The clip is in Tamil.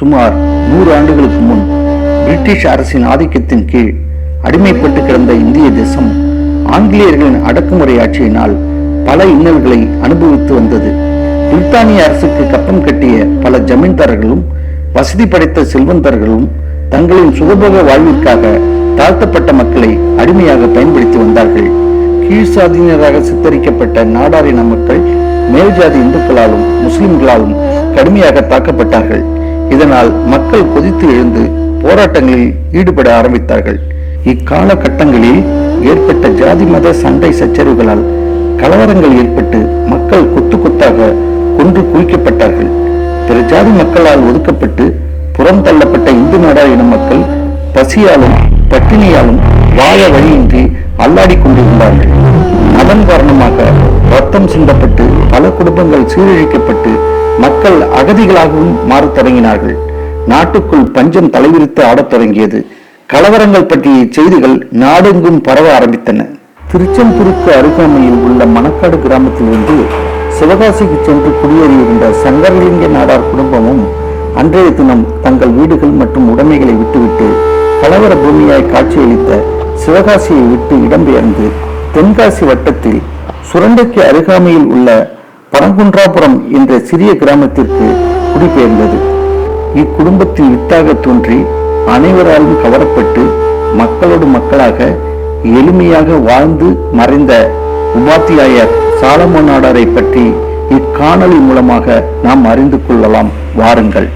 சுமார் நூறு ஆண்டுகளுக்கு முன் பிரிட்டிஷ் அரசின் ஆதிக்கத்தின் கீழ் அடிமைப்பட்டு கிடந்த இந்திய தேசம் ஆங்கிலேயர்களின் அடக்குமுறை ஆட்சியினால் பல இன்னல்களை அனுபவித்து வந்தது. பிரித்தானிய அரசுக்கு கப்பம் கட்டிய பல ஜமீன்தாரர்களும் வசதி படைத்த செல்வந்தர்களும் தங்களின் சுகபோக வாழ்விற்காக தாழ்த்தப்பட்ட மக்களை அடிமையாக பயன்படுத்தி வந்தார்கள். கீழ்சாதியினராக சித்தரிக்கப்பட்ட நாடாரின மக்கள் மேல்ஜாதி இந்துக்களாலும் முஸ்லிம்களாலும் கடுமையாக தாக்கப்பட்டார்கள். இதனால் மக்கள் கொதித்து எழுந்து போராட்டங்களில் ஈடுபட ஆரம்பித்தார்கள். இக்காலகட்டங்களில் ஏற்பட்ட ஜாதி மத சண்டை சச்சரவுகளால் கலவரங்கள் ஏற்பட்டு மக்கள் கொத்து கொத்தாக கொன்று குவிக்கப்பட்டார்கள். பிற ஜாதி மக்களால் ஒதுக்கப்பட்டு புறம் தள்ளப்பட்ட இந்து நாடாரின மக்கள் பசியாலும் பட்டினியாலும் வாழ வழியின்றி அல்லாடி கொண்டிருந்தார்கள். அதன் காரணமாக ரத்தம் சிந்தப்பட்டு பல குடும்பங்கள் சீரழிக்கப்பட்டு மக்கள் அகதிகளாகவும் மாறத் தொடங்கினார்கள். நாட்டுக்குள் பஞ்சம் தலைவிரித்து ஆடத் தொடங்கியது. கலவரங்கள் பற்றிய செய்திகள் நாடெங்கும் பரவ ஆரம்பித்தன. திருச்செந்தூருக்கு அருகாமையில் உள்ள மணக்காடு கிராமத்திலிருந்து சிவகாசிக்கு சென்று குடியேறியிருந்த சங்கரலிங்க நாடார் குடும்பமும் அன்றைய தினம் தங்கள் வீடுகள் மற்றும் உடைமைகளை விட்டுவிட்டு கலவர பூமியாய் காட்சியளித்த சிவகாசியை விட்டு இடம்பெயர்ந்து தென்காசி வட்டத்தில் சுரண்டைக்கு அருகாமையில் உள்ள பனங்குன்றாபுரம் என்ற சிறிய கிராமத்திற்கு குடிபெயர்ந்தது. இக்குடும்பத்தின் வித்தாக தோன்றி அனைவராலும் கவரப்பட்டு மக்களோடு மக்களாக எளிமையாக வாழ்ந்து மறைந்த உபாத்தியாயர் சாலமோ நாடாரை பற்றி இக்காணொலி மூலமாக நாம் அறிந்து கொள்ளலாம். வாருங்கள்.